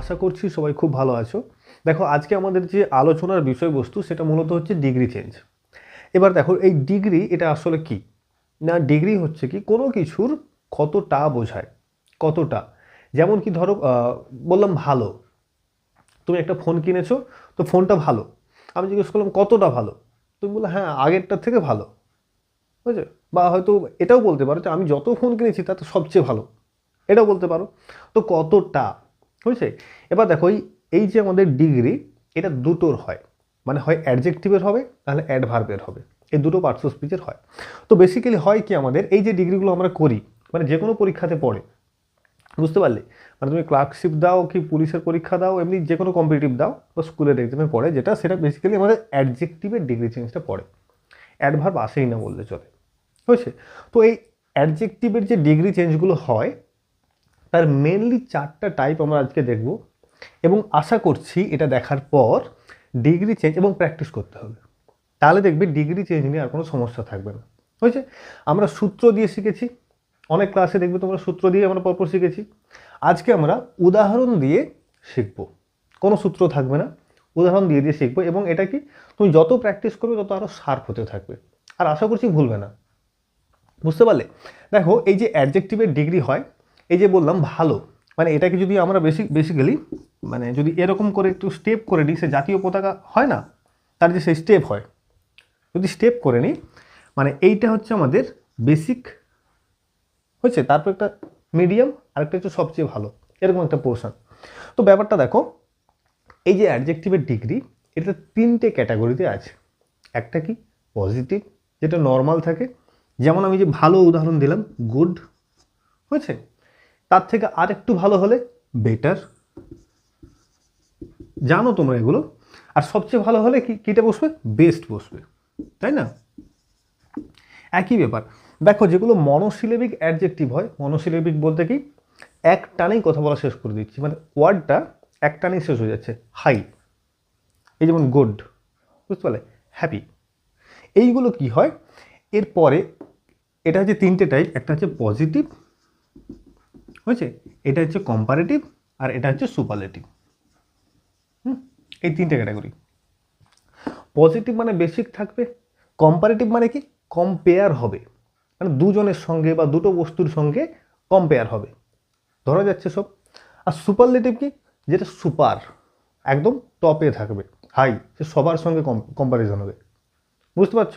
আশা করছি সবাই খুব ভালো আছো। দেখো, আজকে আমাদের যে আলোচনার বিষয়বস্তু, সেটা মূলত হচ্ছে ডিগ্রি চেঞ্জ। এবার দেখো, এই ডিগ্রি, এটা আসলে কি? না, ডিগ্রি হচ্ছে কি, কোনো কিছুর কতটা বোঝায়, কতটা। যেমন কি ধরো বললাম ভালো। তুমি একটা ফোন কিনেছো, তো ফোনটা ভালো। আমি জিজ্ঞেস করলাম, কতটা ভালো? তুমি বললে হ্যাঁ আগেরটার থেকে ভালো। বুঝছ? বা হয়তো এটাও বলতে পারো যে, আমি যত ফোন কিনেছি, তাতে সবচেয়ে ভালো। এটাও বলতে পারো। তো কতটা? বুঝছে? এবার দেখো, এই এই যে আমাদের ডিগ্রি, এটা দুটোর হয়। মানে হয় অ্যাডজেক্টিভের হবে, তাহলে অ্যাডভার্বের হবে। এই দুটো পার্টস অফ স্পিচের হয়। তো বেসিক্যালি হয় কি আমাদের, এই যে ডিগ্রিগুলো আমরা করি মানে যে কোনো পরীক্ষাতে পড়ে, বুঝতে পারলে? মানে তুমি ক্লার্কশিপ দাও কি পুলিশের পরীক্ষা দাও, এমনি যে কোনো কম্পিটিটিভ দাও, বা স্কুলের এক্সামে পড়ে, যেটা সেটা বেসিক্যালি আমাদের অ্যাডজেক্টিভের ডিগ্রি চেঞ্জটা পড়ে। অ্যাডভার্ব আসেই না বললে চলে। হয়েছে তো এই অ্যাডজেক্টিভের যে ডিগ্রি চেঞ্জগুলো হয় তার মেনলি চারটা টাইপ আমরা আজকে দেখব। এবং আশা করছি এটা দেখার পর ডিগ্রি চেঞ্জ এবং প্র্যাকটিস করতে হবে। তাহলে দেখবে ডিগ্রি চেঞ্জ নিয়ে আর কোনো সমস্যা থাকবে না। হয়েছে আমরা সূত্র দিয়ে শিখেছি। অনেক ক্লাসে দেখবে তোমরা সূত্র দিয়ে আমরা পরপর শিখেছি। আজকে আমরা উদাহরণ দিয়ে শিখব। কোনো সূত্র থাকবে না। উদাহরণ দিয়ে দিয়ে শিখব এবং এটা কি? তুমি যত প্র্যাকটিস করবে তত আরও শার্প হতে থাকবে। আর আশা করছি ভুলবে না। বুঝতে পারলে? দেখো, এই যে অ্যাডজেক্টিভের ডিগ্রি হয় এই যে বললাম ভালো মানে এটাকে যদি আমরা বেসিক বেসিক্যালি মানে যদি এরকম করে একটু স্টেপ করে নিই, সে জাতীয় পতাকা হয় না, তার যে সেই স্টেপ হয়, যদি স্টেপ করে নিই মানে এইটা হচ্ছে আমাদের বেসিক হয়েছে। তারপর একটা মিডিয়াম আরেকটা হচ্ছে সবচেয়ে ভালো, এরকম একটা পোর্শন তো ব্যাপারটা দেখো, এই যে অ্যাডজেক্টিভের ডিগ্রি এটা তিনটে ক্যাটাগরিতে আছে। একটা কি? পজিটিভ যেটা নর্মাল থাকে। যেমন আমি যে ভালো উদাহরণ দিলাম গুড হয়েছে? তার থেকে আর একটু ভালো হলে বেটার জানো তোমরা এগুলো। আর সবচেয়ে ভালো হলে কি, কীটা বসবে? বেস্ট বসবে। তাই না? একই ব্যাপার। দেখো, যেগুলো মনোসিলেবিক অ্যাডজেক্টিভ হয় মনোসিলেবিক বলতে কি এক টানেই কথা বলা শেষ করে দিচ্ছি। মানে ওয়ার্ডটা এক টানেই শেষ হয়ে যাচ্ছে। হাই এই যেমন গুড বুঝতে পারলে? হ্যাপি এইগুলো কি হয়? এরপরে এটা হচ্ছে তিনটে টাইপ একটা হচ্ছে পজিটিভ হয়েছে? এটা হচ্ছে কম্পারেটিভ আর এটা হচ্ছে সুপারলেটিভ এই তিনটে ক্যাটাগরি পজিটিভ মানে বেসিক থাকবে কম্পারেটিভ মানে কি? কম্পেয়ার হবে। মানে দুজনের সঙ্গে বা দুটো বস্তুর সঙ্গে কম্পেয়ার হবে। ধরা যাচ্ছে সব। আর সুপারলেটিভ কি? যেটা সুপার একদম টপে থাকবে। হাই সে সবার সঙ্গে কম্পারিজন হবে। বুঝতে পারছ?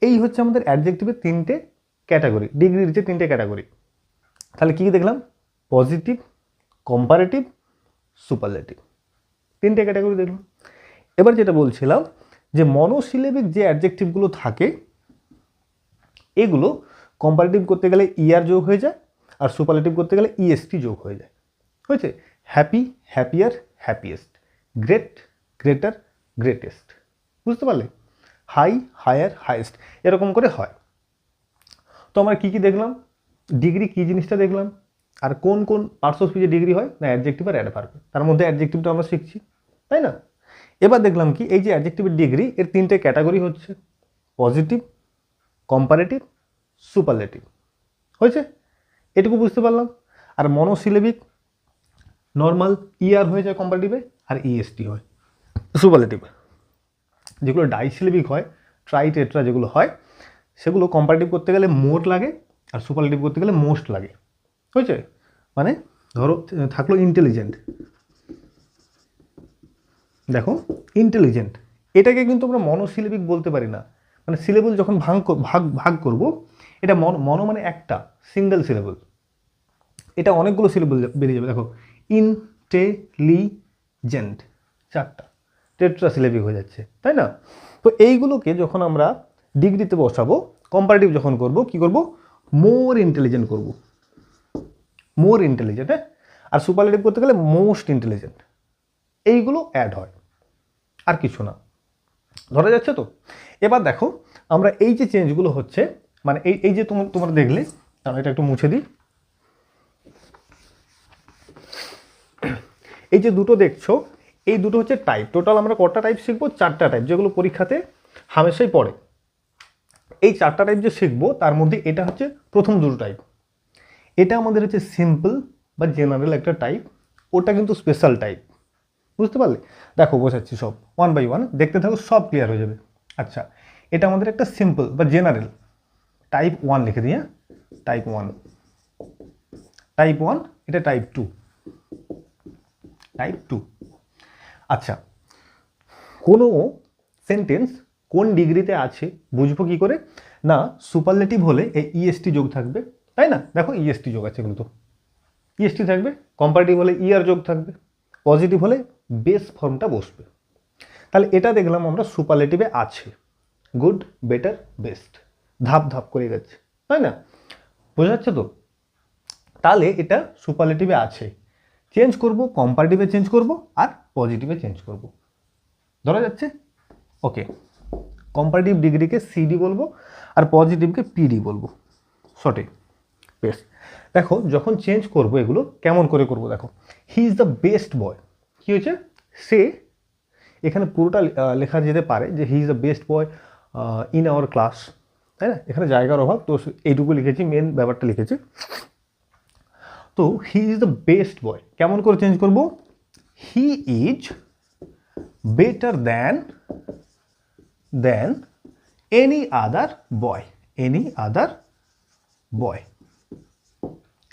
এই হচ্ছে আমাদের অ্যাডজেক্টিভের তিনটে ক্যাটাগরি ডিগ্রির যে তিনটে ক্যাটাগরি তাহলে কী দেখলাম? পজিটিভ কম্পারেটিভ সুপারলেটিভ তিনটে ক্যাটাগরি দেখলাম। এবার যেটা বলছিলাম যে মনোসিলেবিক যে অ্যাডজেক্টিভগুলো থাকে, এগুলো কম্পারেটিভ করতে গেলে ইয়ার যোগ হয়ে যায় আর সুপারলেটিভ করতে গেলে ইএসটি যোগ হয়ে যায়। হয়েছে? Happy happier happiest great greater greatest বুঝতে পারলে? হাই হায়ার হায়েস্ট এরকম করে হয়। তো আমরা কী কী দেখলাম? ডিগ্রি কী জিনিসটা দেখলাম? আর কোন কোন পার্টস অফ স্পিচে ডিগ্রি হয়? না অ্যাডজেক্টিভ আর অ্যাডভার্ব তার মধ্যে অ্যাডজেক্টিভটা আমরা শিখছি, তাই না? এবার দেখলাম কি, এই যে অ্যাডজেক্টিভের ডিগ্রি, এর তিনটে ক্যাটাগরি হচ্ছে পজিটিভ কম্পারেটিভ সুপারলেটিভ হয়েছে? এটুকু বুঝতে পারলাম। আর মনোসিলেবিক নর্মাল ইআর হয়ে যায় কম্পারেটিভে আর ইএসটি হয়। সুপারলেটিভ যেগুলো ডাইসিলেবিক হয় ট্রাই টেট্রা যেগুলো হয়, সেগুলো কম্পারেটিভ করতে গেলে মোর লাগে আর সুপারলেটিভ করতে গেলে মোস্ট লাগে। হয়েছে? মানে ধরো, থাকল ইন্টেলিজেন্ট দেখো ইন্টেলিজেন্ট এটাকে কিন্তু আমরা মনোসিলেবিক বলতে পারি না। মানে সিলেবল যখন ভাগ ভাগ ভাগ করব, এটা মন, মনো মানে একটা সিঙ্গেল সিলেবল এটা অনেকগুলো সিলেবল বেরিয়ে যাবে। দেখো ইনটেলিজেন্ট চারটা। টেট্রা সিলেবিক হয়ে যাচ্ছে, তাই না? তো এইগুলোকে যখন আমরা ডিগ্রিতে বসাবো কম্পারেটিভ যখন করব, কি করব? মোর ইন্টেলিজেন্ট করব। মোর ইন্টেলিজেন্ট হ্যাঁ? আর সুপারলেটিভ করতে গেলে মোস্ট ইন্টেলিজেন্ট এইগুলো অ্যাড হয়। আর কিছু না। ধরা যাচ্ছে তো? এবার দেখো, আমরা এই যে চেঞ্জগুলো হচ্ছে মানে এই এই যে তোমার তোমরা দেখলে, আমি এটা একটু মুছে দিই। এই যে দুটো দেখছ, এই দুটো হচ্ছে টাইপ টোটাল আমরা কটা টাইপ শিখব? চারটা টাইপ যেগুলো পরীক্ষাতে হামেশাই পড়ে। এই চারটা টাইপ যে শিখব, তার মধ্যে এটা হচ্ছে প্রথম দুটো টাইপ এটা আমাদের হচ্ছে সিম্পল বা জেনারেল একটা টাইপ ওটা কিন্তু স্পেশাল টাইপ বুঝতে পারলে? দেখো, বোঝাচ্ছি সব ওয়ান বাই ওয়ান দেখতে থাকো, সব ক্লিয়ার হয়ে যাবে। আচ্ছা এটা আমাদের একটা সিম্পল বা জেনারেল টাইপ ওয়ান লিখে দিই হ্যাঁ? টাইপ ওয়ান টাইপ ওয়ান এটা টাইপ টু টাইপ টু আচ্ছা কোনো সেন্টেন্স কোন ডিগ্রিতে আছে বুঝব কি করে? না সুপারলেটিভ হলে এই ইএসটি যোগ থাকবে, তাই না? দেখো ইএসটি যোগ আছে কিন্তু। ইএসটি থাকবে কম্পারেটিভ হলে ইআর যোগ থাকবে পজিটিভ হলে বেস ফর্মটা বসবে। তাহলে এটা দেখলাম আমরা সুপারলেটিভে আছে। গুড বেটার বেস্ট ধাপ ধাপ করে যাচ্ছে, তাই না? বোঝা যাচ্ছে তো? তাহলে এটা সুপারলেটিভে আছে। চেঞ্জ করব কম্পারেটিভে চেঞ্জ করব, আর পজিটিভে চেঞ্জ করব। ধরা যাচ্ছে? ওকে কম্পারেটিভ ডিগ্রিকে সিডি বলব আর পজিটিভকে পিডি বলব। শর্টে বেশ। দেখো, যখন চেঞ্জ করব এগুলো, কেমন করে করব দেখো। He is the best boy কী হয়েছে? সে এখানে পুরোটা লেখা যেতে পারে যে he is the best boy in our class তাই না? এখানে জায়গার অভাব, তো এইটুকু লিখেছি মেন ব্যাপারটা লিখেছি। তো he is the best boy কেমন করে চেঞ্জ করব? He is better than then any other boy any other boy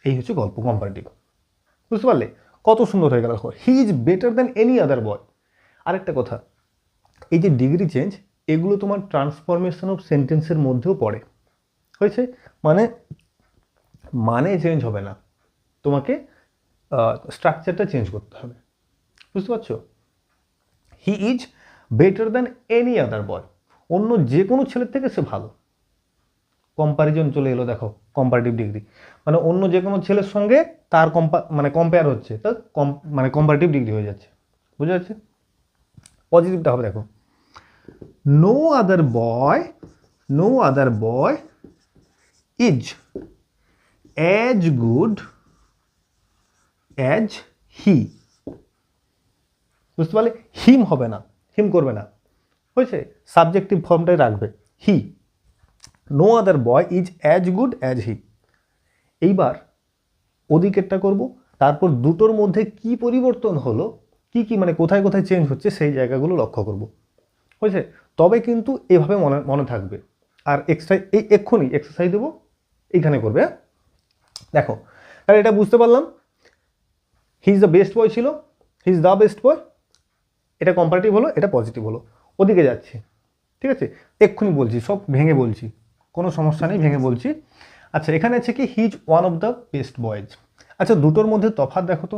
এই হচ্ছে গল্প কম্পারেটিভ বুঝতে পারলে? কত সুন্দর হয়ে গেল he is better than any other boy আরেকটা কথা, এই যে ডিগ্রি চেঞ্জ এগুলো তোমার ট্রান্সফরমেশন অফ সেন্টেন্সের মধ্যেও পড়ে। হয়েছে? মানে মানে চেঞ্জ হবে না। তোমাকে স্ট্রাকচারটা চেঞ্জ করতে হবে। বুঝতে পারছ? He is better than any other boy অন্য যে কোনো ছেলের থেকে সে ভালো। কম্পারিজন চলে এলো, দেখো কম্পারেটিভ ডিগ্রি মানে অন্য যে কোনো ছেলের সঙ্গে তার কম্পা মানে কম্পেয়ার হচ্ছে, তার কম মানে কম্পারেটিভ ডিগ্রি হয়ে যাচ্ছে। বুঝা যাচ্ছে পজিটিভটা হবে, দেখো। No other boy no other boy is as good as he বুঝতে পারলে? হিম হবে না। হিম করবে না। হয়েছে? সাবজেক্টিভ ফর্মটাই রাখবে। He no other boy is as good as he এইবার ওদিকেরটা করব, তারপর দুটোর মধ্যে কি পরিবর্তন হলো, কি কি মানে কোথায় কোথায় চেঞ্জ হচ্ছে, সেই জায়গাগুলো লক্ষ্য করব। হয়েছে? তবে কিন্তু এভাবে মনে মনে থাকবে। আর এক্সট্রা এই এক্ষুনি এক্সারসাইজ দেবো, এইখানে করবে হ্যাঁ? দেখো, তাহলে এটা বুঝতে পারলাম। He is the best boy ছিল। He is the best boy এটা কম্পারেটিভ হলো, এটা পজিটিভ হলো। ওদিকে যাচ্ছে, ঠিক আছে? এক্ষুনি বলছি, সব ভেঙে বলছি, কোনো সমস্যা নেই, ভেঙে বলছি। আচ্ছা এখানে আছে কি he's one of the best boys আচ্ছা দুটোর মধ্যে তফাৎ দেখো তো।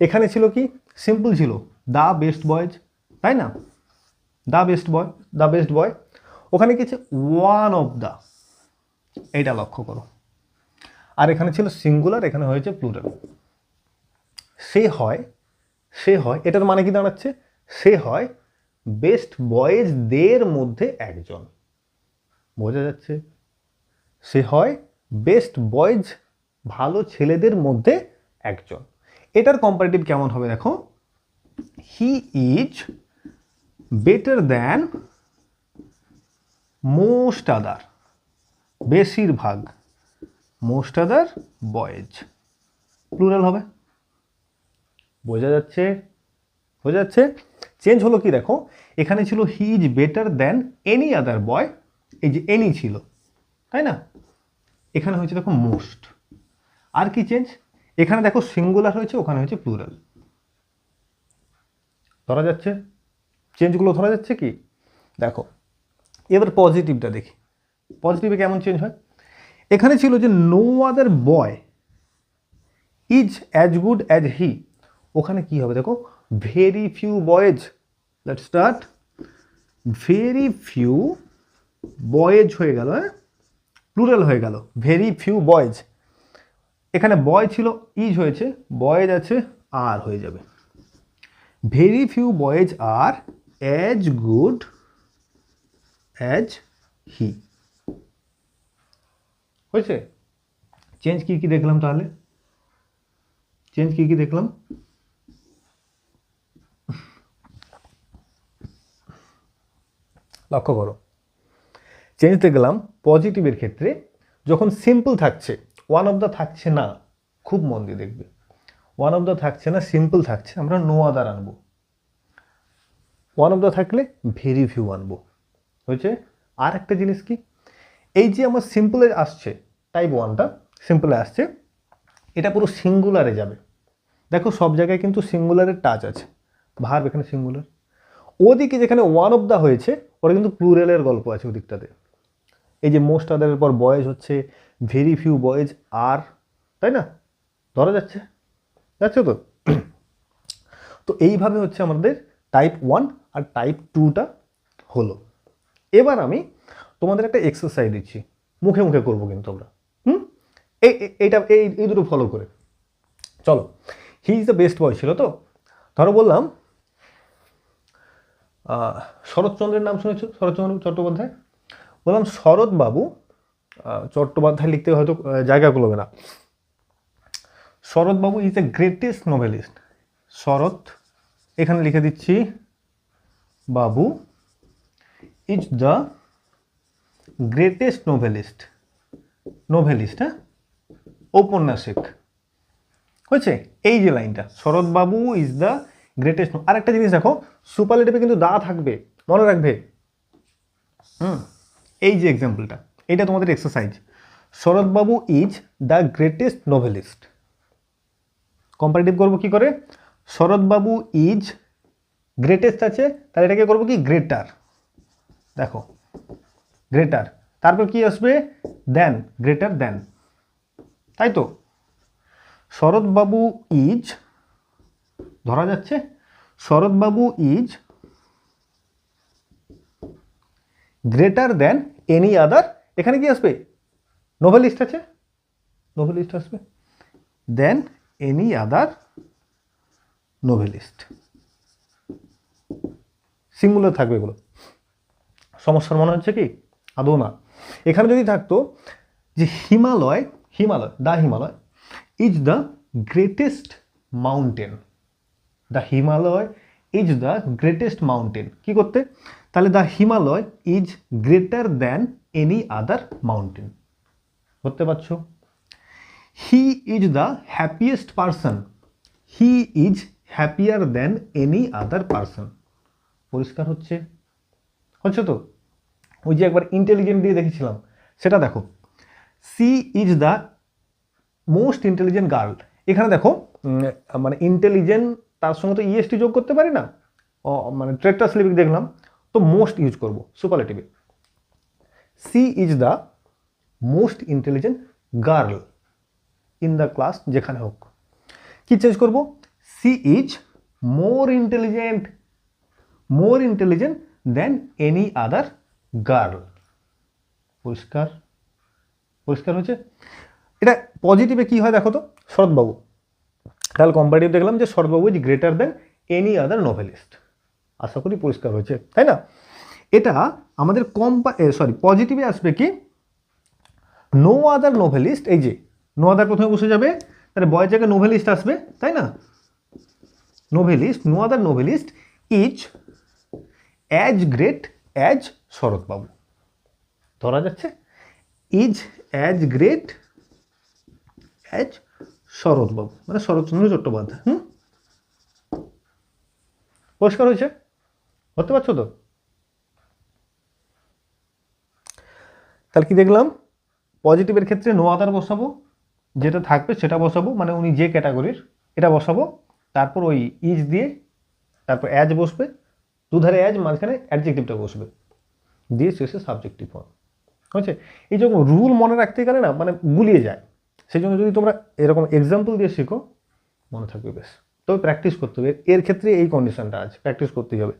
এখানে ছিল কি সিম্পল ছিল দ্য বেস্ট বয়েজ তাই না? The best boy the best boy ওখানে কি আছে ওয়ান অফ দ্য এইটা লক্ষ্য করো। আর এখানে ছিল সিঙ্গুলার এখানে হয়েছে প্লুরাল সে হয় সে হয়, এটার মানে কি দাঁড়াচ্ছে? সে হয় বেস্ট বয়েজদের মধ্যে একজন। বোঝা যাচ্ছে? সে হয় বেস্ট বয়েজ ভালো ছেলেদের মধ্যে একজন। এটার কম্পারেটিভ কেমন হবে দেখো? He is better than most other বেশিরভাগ মোস্ট আদার বয়েজ প্লুরাল হবে? বোঝা যাচ্ছে? বোঝা যাচ্ছে? চেঞ্জ হলো কি দেখো? এখানে ছিল he is better than any other boy এই যে এনি ছিল, তাই না? এখানে হয়েছে দেখো মোস্ট আর কি চেঞ্জ এখানে দেখো সিঙ্গুলার হয়েছে, ওখানে হয়েছে প্লুরাল ধরা যাচ্ছে? চেঞ্জগুলো ধরা যাচ্ছে কি? দেখো, এবার পজিটিভটা দেখি। পজিটিভে কেমন চেঞ্জ হয়? এখানে ছিল যে no other boy is as good as he ওখানে কি হবে দেখো? Very few boys let start very few boys হয়ে গেল হ্যাঁ? প্লুরাল হয়ে গেল। ভেরি ফিউ বয়েজ এখানে বয় ছিল ইজ হয়েছে বয়েজ আছে আর হয়ে যাবে। ভেরি ফিউ বয়েজ আর অ্যাজ গুড অ্যাজ হি হয়েছে? চেঞ্জ কি কি দেখলাম তাহলে? চেঞ্জ কি কি দেখলাম? লক্ষ্য করো। চেঞ্জ দেখলাম পজিটিভের ক্ষেত্রে, যখন সিম্পল থাকছে ওয়ান অফ দ্য থাকছে না, খুব মন দিয়ে দেখবে। ওয়ান অফ দ্য থাকছে না সিম্পল থাকছে, আমরা নো আদার আনব। ওয়ান অফ দ্য থাকলে ভেরি ফিউ আনব। হয়েছে? আর একটা জিনিস কি? এই যে আমার সিম্পলে আসছে টাইপ ওয়ানটা সিম্পলে আসছে, এটা পুরো সিঙ্গুলারে যাবে। দেখো, সব জায়গায় কিন্তু সিঙ্গুলারের টাচ আছে। ভার্ব এখানে সিঙ্গুলার ওদিকে যেখানে ওয়ান অফ দ্য হয়েছে ওটা কিন্তু প্লুরালের গল্প আছে ওদিকটাতে। এই যে মোস্ট আদারের পর বয়েজ হচ্ছে ভেরি ফিউ বয়েজ আর তাই না? ধরা যাচ্ছে। যাচ্ছে তো? তো এইভাবে হচ্ছে আমাদের টাইপ ওয়ান আর টাইপ টুটা হলো। এবার আমি তোমাদের একটা এক্সারসাইজ দিচ্ছি। মুখে মুখে করব কিন্তু আমরা। হুম? এই, এই- এইটা, এই এই দুটো ফলো করে। চলো। He is the best boy ছিল তো? ধরো বললাম শরৎচন্দ্রের নাম শুনেছ? শরৎচন্দ্র চট্টোপাধ্যায়? বললাম, শরৎবাবু চট্টোপাধ্যায় লিখতে হয়তো জায়গা করবে না। Saratbabu is the greatest novelist Sarat, এখানে লিখে দিচ্ছি, babu is the greatest novelist novelist হ্যাঁ? ঔপন্যাসিক। হয়েছে? এই যে লাইনটা, শরৎবাবু ইজ দ্য গ্রেটেস্ট আরেকটা জিনিস দেখো সুপারলেটিভে কিন্তু দা থাকবে, মনে রাখবে। হুম, এই যে এক্সাম্পলটা এটা তোমাদের exercise Saratbabu is the greatest novelist comparative করব কি করে? শরৎবাবু ইজ গ্রেটেস্ট আছে, তাহলে এটাকে করব কি? গ্রেটার দেখো গ্রেটার তারপর কি আসবে? দেন গ্রেটার দেন তাই তো? শরৎবাবু ইজ ধরা যাচ্ছে। Saratbabu is greater than any other এখানে কি আসবে? নোভেলিস্ট আছে। নোভেলিস্ট আসবে। Than any other novelist singular থাকবে এগুলো। সমস্যার মনে হচ্ছে কি? আদৌ না। এখানে যদি থাকতো যে Himalaya Himalaya, the Himalaya is the greatest mountain the Himalaya is the greatest mountain কি করতে? তাহলে the Himalaya is greater than any other mountain করতে পারছ? He is the happiest person he is happier than any other person পরিষ্কার হচ্ছে? হচ্ছে তো? ওই যে একবার ইন্টেলিজেন্ট দিয়ে দেখেছিলাম। সেটা দেখো। She is the most intelligent girl এখানে দেখো মানে ইন্টেলিজেন্ট তার সঙ্গে তো ইএসটি যোগ করতে পারি না? মানে ট্রেক্টার স্লিপিক দেখলাম, তো মোস্ট ইউজ করব সুপারলেটিভে she is the most intelligent girl in the class যেখানে হোক। কি চেঞ্জ করব? She is more intelligent more intelligent then any other girl পরিষ্কার? পরিষ্কার হয়েছে? এটা পজিটিভে কি হয় দেখো তো? শরৎবাবু। তাহলে কম্পারেটিভ দেখলাম যে is greater then any other novelist আশা করি পরিষ্কার হয়েছে, তাই না? এটা আমাদের কম্পা সরি পজিটিভে আসবে কি? নো আদার নোভেলিস্ট এই যে নো আদার প্রথমে বসে যাবে, তাহলে বয়ের জায়গায় নোভেলিস্ট আসবে, তাই না? Novelist no other novelist is as great as Saratbabu. ধরা যাচ্ছে is as great as Saratbabu. মানে শরৎচন্দ্র চট্টোপাধ্যায়, হুম? পরিষ্কার হয়েছে? করতে পারছ তো? তাহলে কি দেখলাম? পজিটিভের ক্ষেত্রে নো আদার বসাবো, যেটা থাকবে সেটা বসাবো মানে উনি যে ক্যাটাগরির, এটা বসাবো, তারপর ওই ইজ দিয়ে তারপর অ্যাজ বসবে, দুধারে অ্যাজ মাঝখানে অ্যাডজেক্টিভটা বসবে, দিয়ে শেষে সাবজেক্টিভ ফর্ম হয়েছে এই যখন রুল মনে রাখতে গেলে না মানে গুলিয়ে যায়। সেই জন্য যদি তোমরা এরকম এক্সাম্পল দিয়ে শেখো, মনে থাকবে বেশ। তবে প্র্যাকটিস করতে হবে। এর ক্ষেত্রে এই কন্ডিশনটা আছে প্র্যাকটিস করতেই হবে।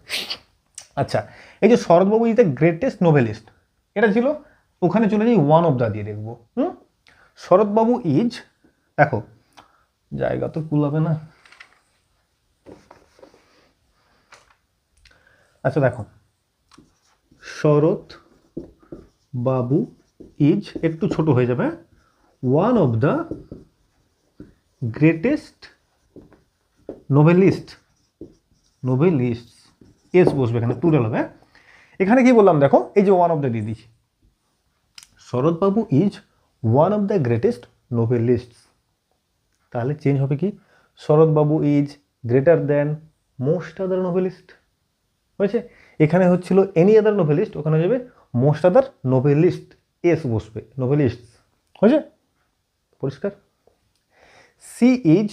আচ্ছা এই যে Saratbabu is the greatest novelist এটা ছিল? ওখানে চলে যাই ওয়ান অফ দ্য দিয়ে দেখব। হুম? শরৎবাবু ইজ দেখো, জায়গা তো কুলাবে না। আচ্ছা দেখো। শরৎ বাবু ইজ একটু ছোট হয়ে যাবে one of the greatest novelist novelist S বসবে এখানে প্লুরাল হবে হ্যাঁ? এখানে কি বললাম, দেখো, এই যে ওয়ান অফ দ্য দিয়েছি Saratbabu is one of the greatest novelist তাহলে চেঞ্জ হবে কি? Saratbabu is greater than most other novelist হয়েছে? এখানে হচ্ছিল এনি আদার নোভেলিস্ট ওখানে যাবে মোস্ট আদার নোভেলিস্ট এস বসবে নোভেলিস্ট হয়েছে? পরিষ্কার? She is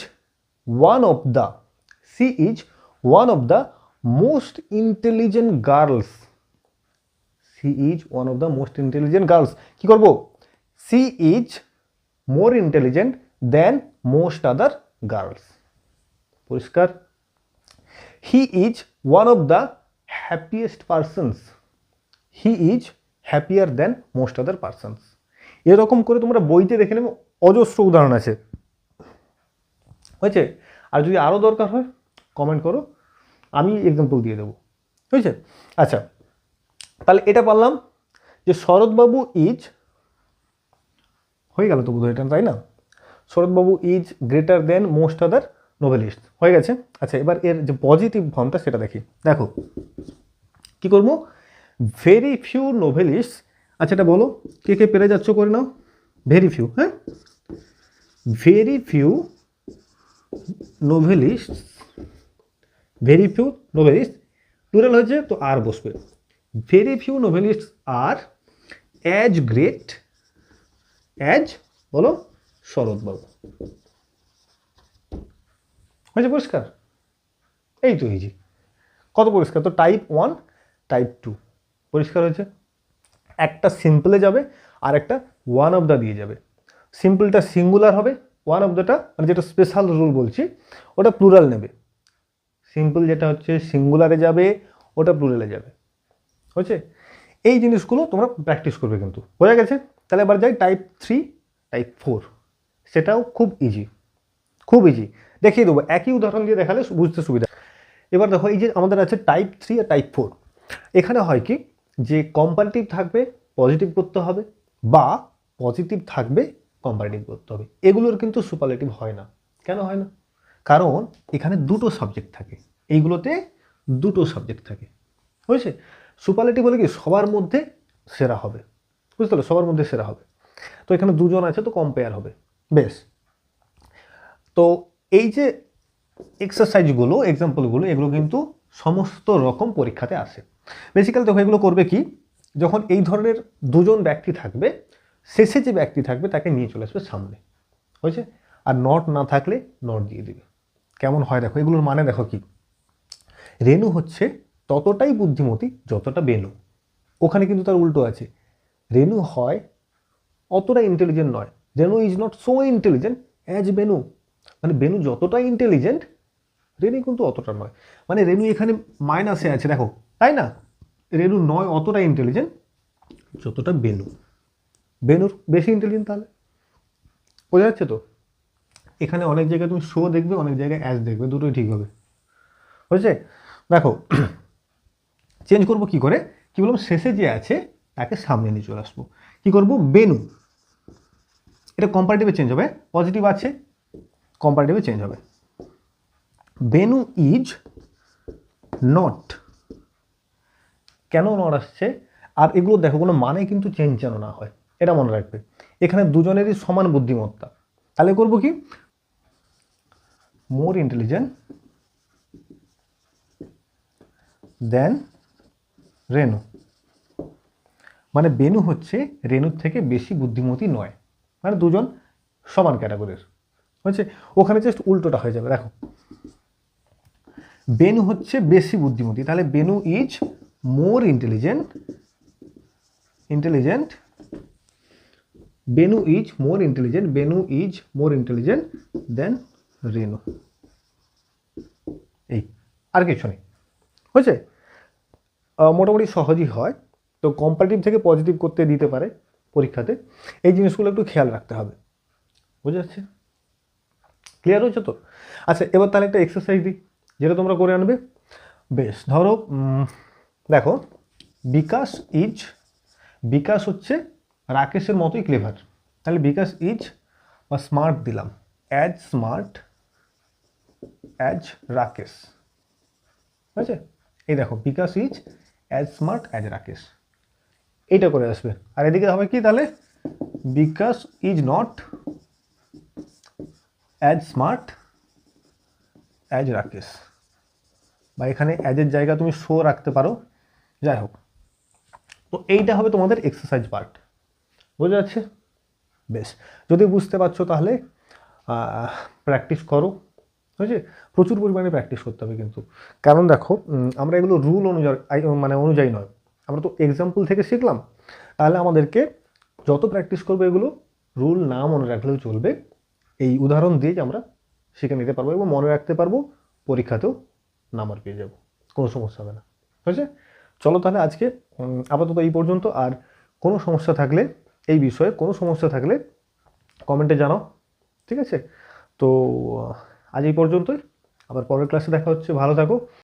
one of the she is one of the most intelligent girls she is one of the most intelligent girls কী করব? She is more intelligent then most other girls পরিষ্কার? He is one of the happiest persons he is happier than most other persons এরকম করে তোমরা বইতে দেখে নেবে অজস্র উদাহরণ আছে। হয়েছে? আর যদি আরও দরকার হয় কমেন্ট করো। আমি এক্সাম্পল দিয়ে দেবো। হয়েছে? আচ্ছা। তাহলে এটা পারলাম যে শরৎবাবু ইজ হয়ে গেল তো বোধহয় এটা, তাই না? Saratbabu is greater then most other novelist হয়ে গেছে? আচ্ছা এবার এর যে পজিটিভ ফর্মটা সেটা দেখি। দেখো, কি করব? ভেরি ফিউ নোভেলিস্ট আচ্ছা এটা বলো, কে কে পেরে যাচ্ছ করে নাও? ভেরি ফিউ হ্যাঁ? Very few novelist very few novelist plural হয়েছে, তো আর বসবে। ভেরি ফিউ নোভেলিস্ট আর অ্যাজ গ্রেট অ্যাজ বলো শরৎবাবু হয়েছে পরিষ্কার? এই তো ইজি কত পরিষ্কার? তো টাইপ ওয়ান টাইপ টু পরিষ্কার হয়েছে। একটা সিম্পলে যাবে আর একটা ওয়ান অফ দ্য দিয়ে যাবে। সিম্পলটা সিঙ্গুলার হবে ওয়ান অফ দ্যটা মানে যেটা স্পেশাল রুল বলছি, ওটা প্লুরাল নেবে। সিম্পল যেটা হচ্ছে সিঙ্গুলারে যাবে, ওটা প্লুরালে যাবে। হয়েছে? এই জিনিসগুলো তোমরা প্র্যাকটিস করবে কিন্তু। বোঝা গেছে? তাহলে এবার যাই টাইপ থ্রি টাইপ ফোর সেটাও খুব ইজি খুব ইজি দেখিয়ে দেবো, একই উদাহরণ দিয়ে দেখালে বুঝতে সুবিধা। এবার দেখো, এই যে আমাদের আছে টাইপ থ্রি আর টাইপ ফোর এখানে হয় কি, যে কম্পারেটিভ থাকবে পজিটিভ করতে হবে, বা পজিটিভ থাকবে কম্পারেটিভ করতে হবে। এগুলোর কিন্তু সুপারলেটিভ হয় না। কেন হয় না? কারণ এখানে দুটো সাবজেক্ট থাকে। এইগুলোতে দুটো সাবজেক্ট থাকে। হয়েছে সুপারলেটিভ বলে কি? সবার মধ্যে সেরা হবে। বুঝতে পারল? সবার মধ্যে সেরা হবে। তো এখানে দুজন আছে তো কম্পেয়ার হবে। বেশ। তো এই যে এক্সারসাইজগুলো এক্সাম্পলগুলো এগুলো কিন্তু সমস্ত রকম পরীক্ষাতে আসে। বেসিক্যালি দেখো, এগুলো করবে কি? যখন এই ধরনের দুজন ব্যক্তি থাকবে শেষে যে ব্যক্তি থাকবে, তাকে নিয়ে চলে আসবে সামনে। হয়েছে? আর নট না থাকলে নট দিয়ে দিবে। কেমন হয় দেখো? এগুলোর মানে দেখো কি? রেনু হচ্ছে ততটাই বুদ্ধিমতী যতটা বেনু। ওখানে কিন্তু তার উল্টো আছে। রেনু হয় অতটা ইন্টেলিজেন্ট নয়। Renu is not so intelligent as Benu. মানে বেনু যতটা ইন্টেলিজেন্ট রেনু কিন্তু অতটা নয়। মানে রেনু এখানে মাইনাসে আছে, দেখো। তাই না? রেনু নয় অতটা ইন্টেলিজেন্ট যতটা বেনু। বেনুর, বেশি ইন্টেলিজেন্ট তাহলে? বোঝা যাচ্ছে তো? এখানে অনেক জায়গায় তুমি শো দেখবে, অনেক জায়গায় অ্যাজ দেখবে, দুটোই ঠিক হবে। হয়েছে দেখো চেঞ্জ করব কি করে? কি বললাম? শেষে যে আছে, তাকে সামনে নিয়ে চলে আসব। কী করব? বেনু। এটা কম্পারেটিভে চেঞ্জ হবে। পজিটিভ আছে কম্পারেটিভে চেঞ্জ হবে। বেনু ইজ নট কেন নট আসছে? আর এগুলো দেখো, কোনো মানে কিন্তু চেঞ্জ যেন না হয়। এটা মনে রাখবে। এখানে দুজনেরই সমান বুদ্ধিমত্তা। তাহলে করব কি? মোর ইন্টেলিজেন্ট দেন রেনু মানে বেনু হচ্ছে রেনুর থেকে বেশি বুদ্ধিমতী নয়। মানে দুজন সমান ক্যাটাগরির হচ্ছে ওখানে জাস্ট উল্টোটা হয়ে যাবে। দেখো। বেনু হচ্ছে বেশি বুদ্ধিমতী তাহলে Benu is more intelligent intelligent Benu is more intelligent Benu is more intelligent then Renu এই, আর কিছু নেই। হয়েছে? মোটামুটি সহজই হয়। তো কম্পারেটিভ থেকে পজিটিভ করতে দিতে পারে পরীক্ষাতে। এই জিনিসগুলো একটু খেয়াল রাখতে হবে। বুঝে যাচ্ছে? ক্লিয়ার হয়েছে তো? আচ্ছা এবার তাহলে একটা এক্সারসাইজ দিই, যেটা তোমরা করে আনবে। বেশ, ধরো দেখো, বিকাশ ইজ বিকাশ হচ্ছে রাকেশের মতোই ক্লেভার তাহলে বিকাশ ইজ বা স্মার্ট দিলাম। As smart as Rakesh. ঠিক আছে? এই দেখো, Bikash is as smart as Rakesh. এইটা করে আসবে। আর এদিকে হবে কি তাহলে? Bikash is not as smart as Rakesh. বা এখানে অ্যাজের জায়গা তুমি শো রাখতে পারো। যাই হোক। তো এইটা হবে তোমাদের এক্সারসাইজ পার্ট বোঝা যাচ্ছে? বেশ। যদি বুঝতে পারছ তাহলে প্র্যাকটিস করো। হয়েছে প্রচুর পরিমাণে প্র্যাকটিস করতে হবে কিন্তু। কারণ দেখো আমরা এগুলো রুল অনুযায়ী মানে অনুযায়ী নয়। আমরা তো এক্সাম্পল থেকে শিখলাম। তাহলে আমাদেরকে যত প্র্যাকটিস করব এগুলো রুল না মনে রাখলেও চলবে। এই উদাহরণ দিয়েই আমরা শিখে নিতে পারব এবং মনে রাখতে পারব, পরীক্ষাতেও নাম্বার পেয়ে যাব। কোনো সমস্যা হবে না। হয়েছে চলো তাহলে আজকে আপাতত এই পর্যন্ত। আর কোনো সমস্যা থাকলে এই বিষয়ে কোনো সমস্যা থাকলে কমেন্টে জানাও, ঠিক আছে? তো আজ এই পর্যন্তই। আবার পরের ক্লাসে দেখা হচ্ছে। ভালো থাকো।